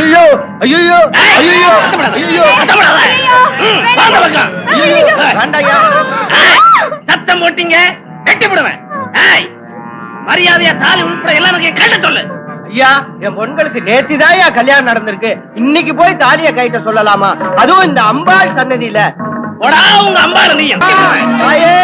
ஐயோ ஐயோ ஐயோ ஐயோ சத்தம் போட்டீங்க கட்டி விடுவேன் மரியாதையா தாலி உட்பட எல்லாரும் கண்ட சொல்லு ஐயா என் பொண்களுக்கு நேத்திதாயா கல்யாணம் நடந்திருக்கு இன்னைக்கு போய் தாலிய கைட்ட சொல்லலாமா அதுவும் இந்த அம்பாள் சன்னதியில போடா உங்க அம்பாரு நீ தாயே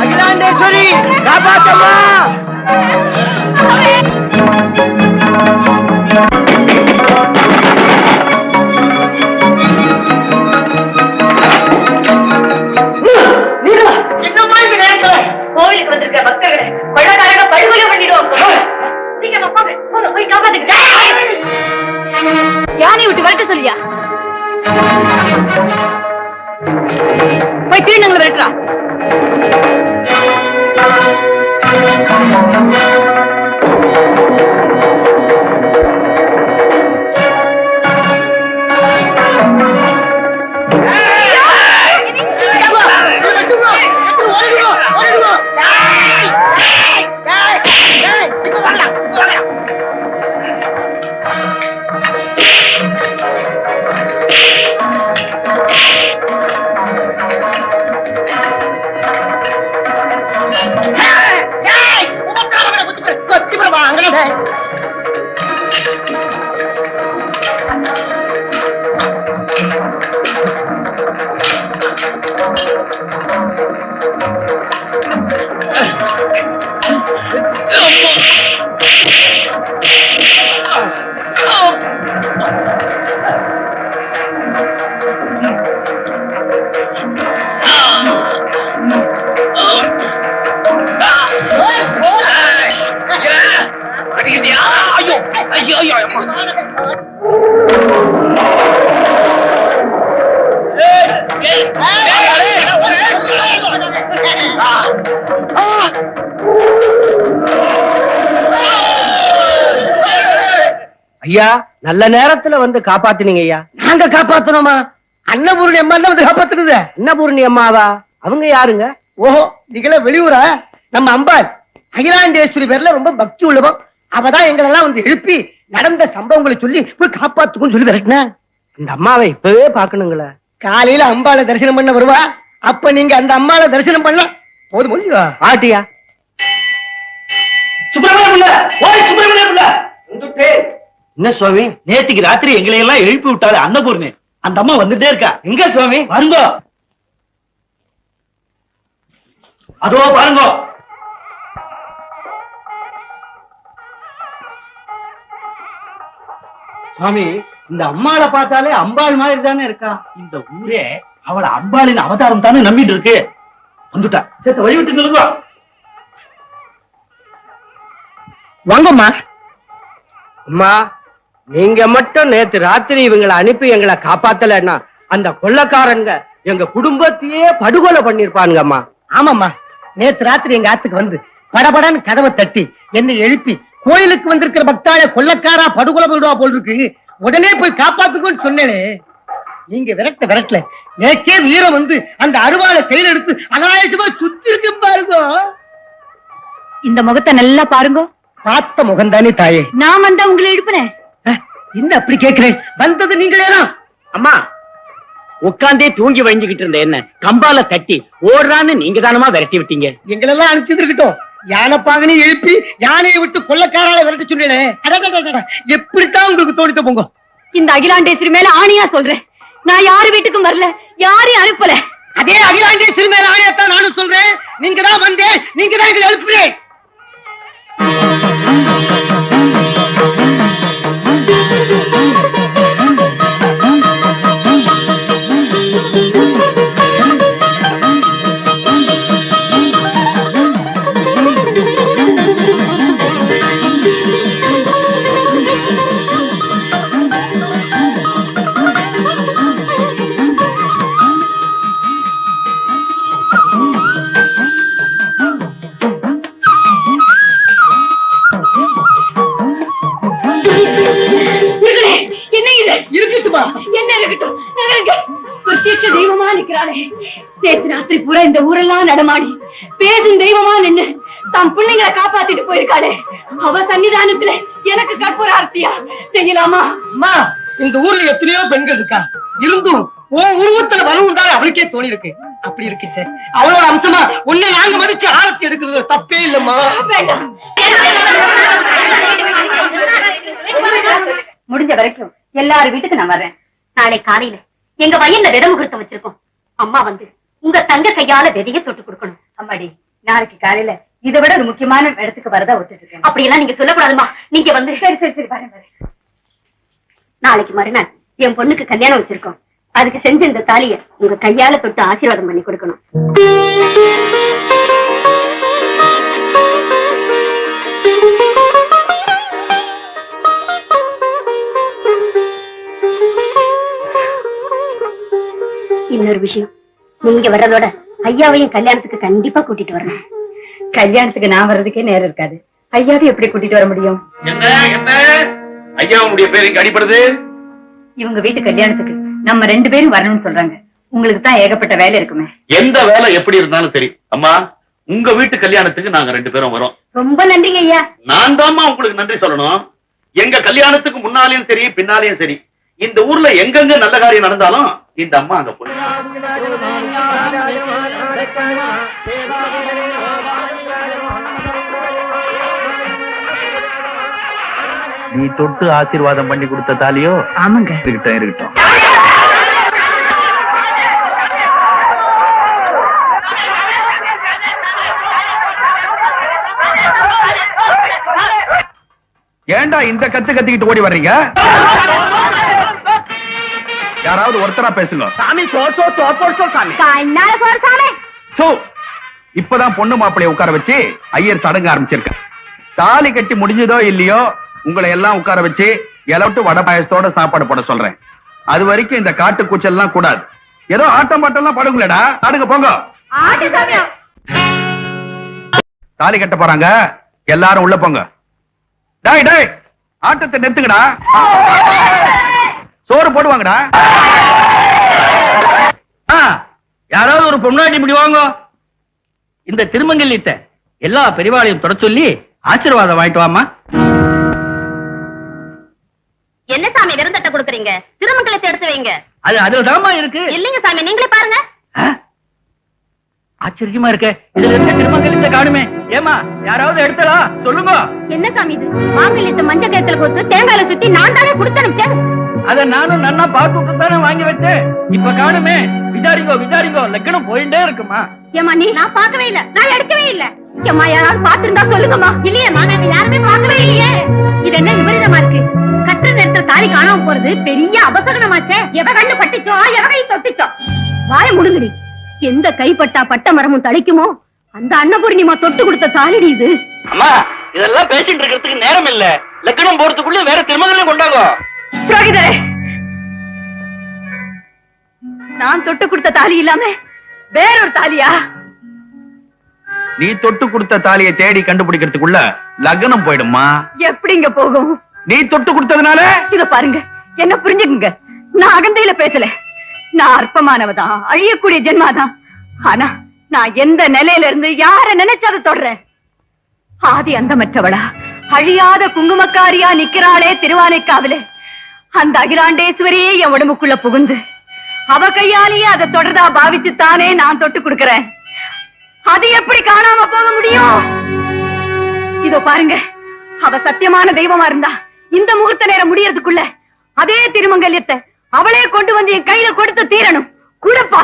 அகிலாண்டேஸ்வரி காப்பாத்தம்மா யானை விட்டு விரட்ட சொல்லியா? போய் தீண்டங்களை விரட்டுறா. ஐயா நல்ல நேரத்துல வந்து காப்பாத்தினீங்க ஐயா. நாங்க காப்பாத்தணுமா? அன்னபூர்ணி அம்மா தான் வந்து காப்பாத்துனது. அன்னபூர்ணி அம்மாவா? அவங்க யாருங்க? ஓஹோ நீங்களே வெளியூரா? நம்ம அம்பாள். அகிலாண்டேஸ்வரி பேர்ல ரொம்ப பக்தி உள்ளவம் அவதான் எங்களெல்லாம் வந்து எழுப்பி நடந்த சம்பவங்களை சொல்லி போய் காப்பாத்துக்குன்னு சொல்லி விரட்டின. இந்த அம்மாவை இப்பவே பாக்கணுங்களே காலையில அம்பாளை தரிசனம் பண்ண வருவா. அப்ப நீங்க அந்த அம்மாளை தரிசனம் பண்ண போதும் முடியும் ஆட்டியா. சுப்பிரமணிய பிள்ளை சுப்பிரமணிய பிள்ளை. என்ன சுவாமி? நேத்துக்கு ராத்திரி எங்களை எல்லாம் எழுப்பி விட்டாரு அன்னபூர்ணி. அந்த அம்மா வந்துட்டே இருக்கா. எங்க சுவாமி? பாருங்க அதோ பாருங்க. சுவாமி இந்த அம்மாளை பார்த்தாலே அம்பாள் மாதிரி தானே இருக்கா? இந்த ஊரே அவள அம்பாளின் அவதாரம் தானே நம்பிட்டு இருக்கு. வந்துட்டா. சேர்த்து வழி விட்டு நிலுங்க வாங்கம்மா. அம்மா நீங்க மட்டும் நேத்து ராத்திரி இவங்களை அனுப்பி எங்களை காப்பாத்தலன்னா அந்த கொள்ளக்காரங்க எங்க குடும்பத்தையே படுகொலை பண்ணிருப்பானுங்க அம்மா ஆமாம்மா. நேத்து ராத்திரி எங்க ஆத்துக்கு வந்து படபடன்னு கதவை தட்டி என்னை எழுப்பி கோயிலுக்கு வந்திருக்கிற பக்தாள கொள்ளக்காரா படுகொலை பண்ணிடுவா போல் இருக்கு உடனே போய் காப்பாத்துக்கோன்னு சொன்னேனே. நீங்க விரட்ட விரட்டல. நேக்கே வீரம் வந்து அந்த அருவாளை கையில எடுத்து அனாயசமா சுத்தி இருக்கு பாருங்க. இந்த முகத்தை நல்லா பாருங்க. பார்த்த முகம்தானே தாயே. நான் வந்தா உங்களை எழுப்புனேன். என்ன அப்படி கேக்குறேன் வந்தது நீங்களே தான் அம்மா உட்காந்தே தூங்கி வழிஞ்சுகிட்டு இருந்த என்ன? கம்பால தட்டி ஓடுறான்னு நீங்க தானமா விரட்டி விட்டீங்க. எங்களெல்லாம் அனுப்பிச்சு இருக்கட்டும். யானை பாங்கனி எழுப்பி யானையை விட்டு கொள்ளக்காரால விரட்ட சொன்னேன். எப்படித்தான் உங்களுக்கு தோணித்த போங்க இந்த அகிலாண்டேஸ்வரி மேல ஆணியா சொல்றேன். நான் யாரு வீட்டுக்கும் வரல யாரையும் அனுப்பல. அதே அகிலாண்டேஸ்வரி மேல ஆணையத்தான் நானும் சொல்றேன். நீங்க தான் வந்தேன் நீங்க தான் எங்களை எழுப்புறேன் பிரத்யட்ச தெய்வமா நிக்கிறாளே. நேற்று ராத்திரி பூரா இந்த ஊரெல்லாம் நடமாடி. பேசும் தெய்வமா நின்னு தம் பிள்ளைங்களை காப்பாத்திட்டு போயிருக்காளே. அவ சன்னிதானத்துல எனக்கு கற்பூர ஆர்த்தியா? செய்யலாமா? அம்மா இந்த ஊர்ல எத்தனையோ பெண்கள் இருக்கா இருந்தும் உன் உருவத்துல வரவும் தான் அவளுக்கே தோணி இருக்கு. அப்படி இருக்குச்சே அவளோட அம்சமா உன்னை நாங்க மதிச்சு ஆரத்தி எடுக்கிறது தப்பே இல்லம்மா. முடிஞ்ச வரைக்கும் எல்லார் வீட்டுக்கு நான் வர்றேன். நாளை காலையில எங்க வயல்ல வித முகூர்த்தம் வச்சிருக்கோம். அம்மா வந்து உங்க தங்க கையால விதைய தொட்டு கொடுக்கணும். அம்மாடி நாளைக்கு காலையில இதை விட ஒரு முக்கியமான இடத்துக்கு வரதா ஒத்துட்டு இருக்கேன். அப்படி எல்லாம் நீங்க சொல்லக்கூடாதுமா. நீங்க வந்து சரி சரி சரி வரேன் வரேன். நாளைக்கு மறுநாள் என் பொண்ணுக்கு கல்யாணம் வச்சிருக்கோம். அதுக்கு செஞ்ச இந்த தாலிய உங்க கையால தொட்டு ஆசீர்வாதம் பண்ணி கொடுக்கணும். இன்னொரு விஷயம். நீங்க வர்றதோட ஐயாவையும் கல்யாணத்துக்கு கண்டிப்பா கூட்டிட்டு வரணும். கல்யாணத்துக்கு நான் வர்றதுக்கே நேரம் இருக்காது. ஐயாவை எப்படி கூட்டிட்டு வர முடியும்? ஐயா உங்களுடைய அடிப்படுது இவங்க வீட்டு கல்யாணத்துக்கு நம்ம ரெண்டு பேரும் வரணும்னு சொல்றாங்க. உங்களுக்கு தான் ஏகப்பட்ட வேலை இருக்குமே. எந்த வேலை எப்படி இருந்தாலும் சரி. அம்மா உங்க வீட்டு கல்யாணத்துக்கு நாங்க ரெண்டு பேரும் வரோம். ரொம்ப நன்றிங்க ஐயா. நான் தாம்மா உங்களுக்கு நன்றி சொல்லணும். எங்க கல்யாணத்துக்கு முன்னாலேயும் சரி பின்னாலேயும் சரி. இந்த ஊர்ல எங்கெங்க நல்ல காரியம் நடந்தாலும் இந்த அம்மா அங்க போய் நீ தொட்டு ஆசீர்வாதம் பண்ணி கொடுத்த தாலியோ? ஆமாங்க. இருக்கட்டும் இருக்கட்டும். ஏன்டா இந்த கத்து கத்திக்கிட்டு ஓடி வர்றீங்க? யாராவது ஒருத்தரா பேசுங்க. சாமி சோ சோ சோ போடு சோ சாமி. சோ இப்பதான் பொண்ணு மாப்பிளைய உட்கார வச்சு ஐயர் சடங்கு ஆரம்பிச்சிருக்க தாலி கட்டி முடிஞ்சதோ இல்லையோ உங்களை எல்லாம் உட்கார வச்சு இலவட்டு வடை பாயசத்தோட சாப்பாடு போட சொல்றேன். அது வரைக்கும் இந்த காட்டு கூச்சல் எல்லாம் கூடாது. ஏதோ ஆட்டம் பாட்டம் எல்லாம் படுங்களேடா. ஆடுங்க போங்க. தாலி கட்ட போறாங்க. எல்லாரும் உள்ள போங்க. டேய் டேய் ஆட்டத்தை நிறுத்துங்கடா. சோறு போடுவாங்கடா. யாராவது ஒரு பொம்னாட்டி இப்படி வாங்க. இந்த திருமங்கல்யத்தை எல்லா பெரியவாளையும் தொட சொல்லி ஆசீர்வாதம் வாங்கிட்டு வாமா என்ன சாமி விருந்தட்ட கொடுக்குறீங்க? திருமங்கலத்தை எடுத்து வைங்க. அது அதுல இருக்கு. இல்லைங்க சாமி நீங்களே பாருங்க? ஆச்சரியமா இருக்க. இதுல இருக்க திருமங்கலத்தை காணுமே. ஏமா யாராவது எடுத்தலா? சொல்லுங்க. என்ன சாமி இது? மாங்கல்யத்தை மஞ்ச கயத்துல கொடுத்து தேங்காயில சுத்தி நான் தானே கொடுத்தனுச்சேன் அத நானும் நன்னா பார்த்துட்டு தானே வாங்கி வச்சேன். இப்ப காணுமே விசாரிங்கோ விசாரிங்கோ லக்கணம் போயிட்டே இருக்குமா? ஏமா நீ நான் பார்க்கவே இல்ல. நான் எடுக்கவே இல்ல. ஏமா யாராவது பாத்துருந்தா சொல்லுங்கம்மா. இல்லையேம்மா நாங்க யாருமே பார்க்கவே இல்லையே. இது என்ன விபரீதமா இருக்கு? கற்ற நேரத்துல தாலி காணாம போறது பெரிய அபசகனமாச்சே. எவ கண்ணு பட்டுச்சோ எவ கை தொட்டுச்சோ. வாய முடுங்கடி. எந்த கைப்பட்டா பட்ட மரமும் தளிக்குமோ? அந்த அன்னபூர்ணிமா தொட்டு கொடுத்த தாலிடி இது. அம்மா இதெல்லாம் பேசிட்டு இருக்கிறதுக்கு நேரம் இல்ல. லக்கணம் போறதுக்குள்ள வேற திருமங்கலம் கொண்டாங்க. புரோகிதரே! நான் தொட்டு கொடுத்த தாலி இல்லாம வேறொரு தாலியா? நீ தொட்டு கொடுத்த தாலியை தேடி கண்டுபிடிக்கிறதுக்குள்ள லக்னம் போயிடுமா எப்படிங்க போகும்? நீ தொட்டு கொடுத்ததுனால? இத பாருங்க என்ன புரிஞ்சுக்குங்க? நான் அகந்தையில பேசல. நான் அற்பமானவதான் அழியக்கூடிய ஜென்மாதான் ஆனா நான் எந்த நிலையில இருந்து யார நினைச்சு அதை தொடறேன்? ஆதி அந்தமற்றவளா அழியாத குங்குமக்காரியா நிக்கிறாளே திருவானைக்காவிலே. அந்த அகிலாண்டேஸ்வரியே என் உடம்புக்குள்ள புகுந்து. அவ கையாலேயே அதை தொடர்தா பாவிச்சுத்தானே நான் தொட்டு கொடுக்கிறேன். அது எப்படி காணாம போக முடியும்? இதோ பாருங்க. அவ சத்தியமான தெய்வமா இருந்தா இந்த முகூர்த்த நேரம் முடியறதுக்குள்ள அதே திருமங்கல்யத்தை அவளே கொண்டு வந்து என் கையில கொடுத்து தீரணும். குடுப்பா.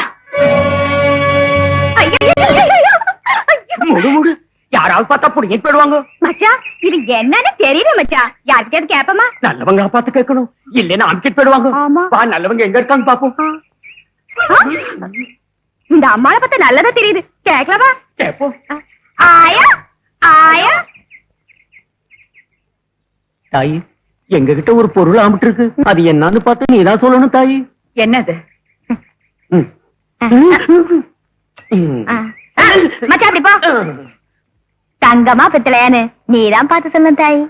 முடு முடு. யாராவது பார்த்தா புடிங்க போயிடுவாங்க. மச்சா இது என்னன்னு தெரியல மச்சா. யார்கிட்ட கேப்பமா? நல்லவங்க பார்த்து கேட்கணும். இல்லைன்னா அனுப்பிட்டு போயிடுவாங்க. ஆமா. வா நல்லவங்க எங்க இருக்காங்க பாப்போம். இந்த அம்மாவை பார்த்தா நல்லதா தெரியுது. கேக்கலாமா? கேப்போம். ஆயா ஆயா. தாயி எங்க கிட்ட ஒரு பொருள் ஆம்பிட்டு இருக்கு அது என்னன்னு பார்த்து நீதான் சொல்லணும் தாயி. என்னது. மச்சா அப்படி போ. தங்கமா பெத்தலையான்னு நீதான் பார்த்து சொன்ன தாய்.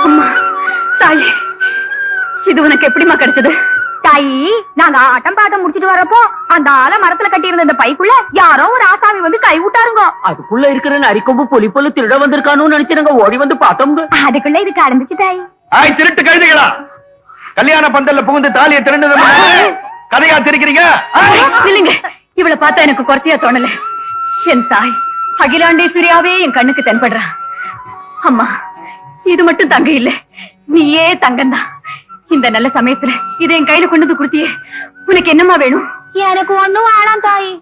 அம்மா தாய் இது உனக்கு எப்படிமா கிடைச்சது? தாயி நாங்க ஆட்டம் பாட்டம் முடிச்சிட்டு வரப்போ அந்த ஆல மரத்துல கட்டி இருந்த இந்த பைக்குள்ள யாரோ ஒரு ஆசாமி வந்து கை விட்டாருங்க அதுக்குள்ள இருக்கிற நரிக்கொம்பு புலி பொல்லு திருட வந்திருக்கானு நினைச்சிருங்க ஓடி வந்து பார்த்தோம் அதுக்குள்ள இது கடந்துச்சு தாயி. ஆய் திருட்டு கழுதுகளா? கல்யாண பந்தல்ல புகுந்து தாலியை திரண்டது கதையா திரிக்கிறீங்க! இல்லைங்க. இவளை பார்த்தா எனக்கு குறைச்சியா தோணல. என் தாய் அகிலாண்டேஸ்வரியாவே என் கண்ணுக்கு தென்படுறா. அம்மா இது மட்டும் தங்க இல்ல. நீயே தங்கம்தான். இந்த நல்ல சமயத்துல இதை என் கையில கொண்டு வந்து கொடுத்தியே. உனக்கு என்னம்மா வேணும்? எனக்கு ஒண்ணும் வேணாம் தாயி.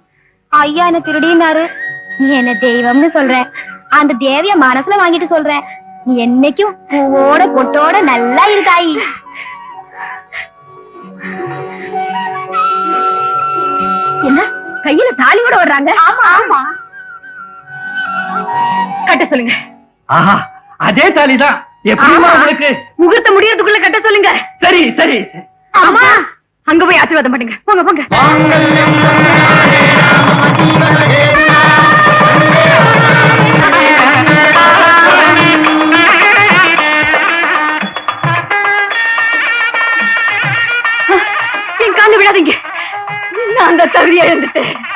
ஐயா என்ன திருடினாரு. நீ என்ன தெய்வம்னு சொல்ற. அந்த தேவிய மனசுல வாங்கிட்டு சொல்ற. நீ என்னைக்கும் பூவோட பொட்டோட நல்லா இரு தாயி. என்ன? கையில தாலியோட வர்றாங்க ஆமா ஆமா. கட்ட சொல்லுங்க. ஆஹா அதே தாலிதான். எப்படிமா. உங்களுக்கு? முகூர்த்த முடியறதுக்குள்ள கட்ட சொல்லுங்க. சரி சரி. அம்மா! அங்க போய் ஆசீர்வாதம் பண்ணுங்க. போங்க போங்க. கால விடாதீங்க. நான் அந்த தகுதியை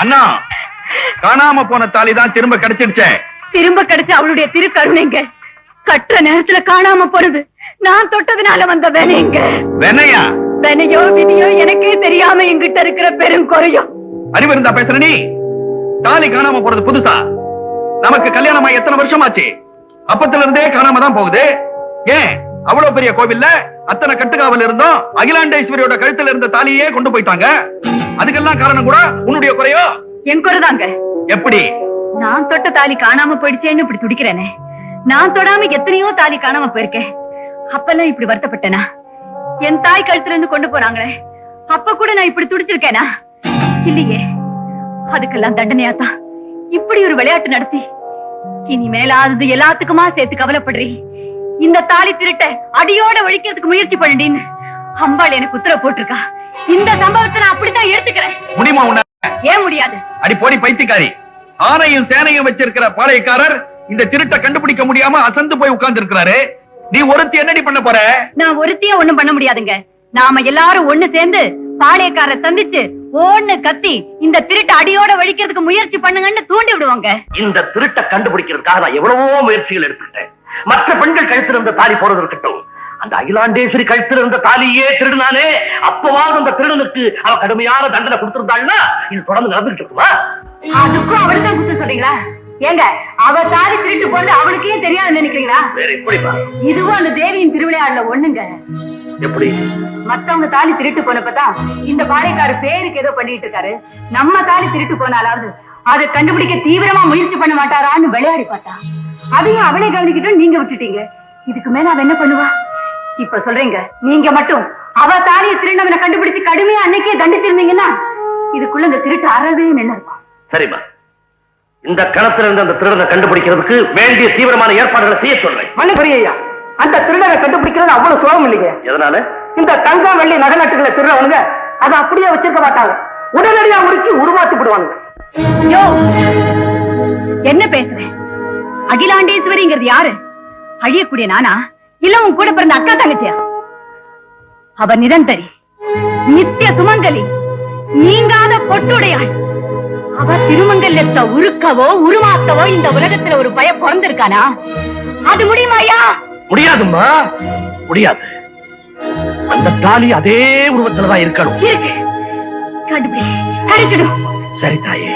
அண்ணா காணாம போன தாலி தான் திரும்ப கிடைச்சிடுச்சே திரும்ப கிடைச்ச அவளுடைய திருக்கருணைங்க. கட்டுற நேரத்துல காணாம போனது. நான் தொட்டதுனால வந்த வேலைங்க வெனையா? வேலையோ விதியோ எனக்கே தெரியாம என்கிட்ட இருக்கிற பெரும் குறையோ. அறிவு இருந்தா பேசுற நீ. தாலி காணாம போறது புதுசா? நமக்கு கல்யாணமா எத்தனை வருஷம் ஆச்சு அப்பத்துல இருந்தே காணாம தான் போகுது. ஏன்? அவ்வளவு பெரிய கோவில்ல அத்தனை கட்டுக்காவல் இருந்தோம் அகிலாண்டேஸ்வரியோட கழுத்துல இருந்த தாலியே கொண்டு போயிட்டாங்க. அதுக்கெல்லாம் காரணம் கூட உன்னுடைய குறையோ? என் குறைதாங்க. எப்படி? நான் தொட்ட தாலி காணாம போயிடுச்சேன்னு இப்படி துடிக்கிறேனே. நான் தொடாம எத்தனையோ தாலி காணாம போயிருக்கேன். அப்பெல்லாம் இப்படி வருத்தப்பட்டேனா? என் தாய் கழுத்துல இருந்து கொண்டு போனாங்களே அப்ப கூட நான் இப்படி துடிச்சிருக்கேனா? இல்லையே அதுக்கெல்லாம் தண்டனையாத்தான். இப்படி ஒரு விளையாட்டு நடத்தி இனிமேலாவது எல்லாத்துக்குமா சேர்த்து கவலைப்படுறீ. இந்த தாலி திருட்ட அடியோட ஒழிக்கிறதுக்கு முயற்சி பண்ணிடின்னு அம்பாள் எனக்கு உத்தரவு போட்டிருக்கா. இந்த சம்பவத்தை நான் அப்படித்தான் எடுத்துக்கிறேன். முடியுமா உன்ன? ஏன் முடியாது? அடி போடி பைத்தியக்காரி. ஆணையும் சேனையும் வச்சிருக்கிற பாளையக்காரர் இந்த திருட்டை கண்டுபிடிக்க முடியாம அசந்து போய் உட்கார்ந்து இருக்கிறாரு நீ ஒருத்தி என்னடி பண்ண போற? நான் ஒருத்தியா ஒண்ணும் பண்ண முடியாதுங்க. நாம எல்லாரும் ஒண்ணு சேர்ந்து பாளையக்கார சந்திச்சு ஓன்னு கத்தி இந்த திருட்டு அடியோட வழிக்கிறதுக்கு முயற்சி பண்ணுங்கன்னு தூண்டி விடுவாங்க. இந்த திருட்டை கண்டுபிடிக்கிறதுக்காக நான் எவ்வளவோ முயற்சிகள் எடுத்துக்கிட்டேன் மற்ற பெண்கள் கழுத்துல இருந்த தாலி போறது இருக்கட்டும். அந்த அகிலாண்டேஸ்வரி கழுத்துல இருந்த தாலியே திருடுனாலே அப்பவாவது அந்த திருடனுக்கு அவ கடுமையான தண்டனை கொடுத்திருந்தாள்னா இது தொடர்ந்து நடந்துகிட்டு இருக்குமா? அதுக்கும் அவளுக்கு குத்து சொல்றீங்களா? ஏங்க அவ தாலி திருட்டு போறது அவளுக்கே தெரியாது நினைக்கிறீங்களா? வேற எப்படிப்பா இதுவும் அந்த தேவியின் திருவிளையாடல ஒண்ணுங்க. எப்படி? மத்தவங்க தாலி திருட்டு போனப்பதான் இந்த பாளையக்கார பேருக்கு ஏதோ பண்ணிட்டு இருக்காரு. நம்ம தாலி திருட்டு போனாலாவது அதை கண்டுபிடிக்க தீவிரமா முயற்சி பண்ண மாட்டாரான்னு விளையாடி பார்த்தா. அதையும் அவளே கவனிக்கிட்டு நீங்க விட்டுட்டீங்க. இதுக்கு மேல அவ என்ன பண்ணுவா? இப்ப சொல்றீங்க நீங்க மட்டும். அவ தாலியை திருநவனை கண்டுபிடிச்சு கடுமையா அன்னைக்கே தண்டிச்சிருந்தீங்கன்னா இதுக்குள்ள இந்த திருட்டு அறவே நின்று இருக்கும் சரிம்மா. இந்த கணத்துல இருந்து அந்த திருடனை கண்டுபிடிக்கிறதுக்கு வேண்டிய தீவிரமான ஏற்பாடுகளை செய்ய சொல்றேன். மன்னிப்பறியா அந்த திருடனை கண்டுபிடிக்கிறது அவ்வளவு சுலபம் இல்லைங்க. எதனால? இந்த தங்கம் வெள்ளி நகை நட்டுகளை திருடவனுங்க அதை அப்படியே வச்சிருக்க மாட்டாங்க. உடனடியா உருக்கி உருவாக்கி விடுவாங்க யோ என்ன பேசுறேன் அகிலாண்டேஸ்வரிங்கிறது யாரு? அழியக்கூடிய நானா? இல்ல உன் கூட பிறந்த அக்கா தங்கச்சியா? அவ நிரந்தரி நித்திய சுமங்கலி நீங்காத பொட்டுடையாள். அவ திருமங்கல்யத்தை உருக்கவோ உருமாக்கவோ இந்த உலகத்துல ஒரு பய பிறந்திருக்கானா? அது முடியுமாயா முடியாதும்மா. முடியாது. அந்த தாலி அதே உருவத்துலதான் இருக்கணும். இருக்கு. கண்டுபிடி. கிடைச்சிடும் சரி தாயே.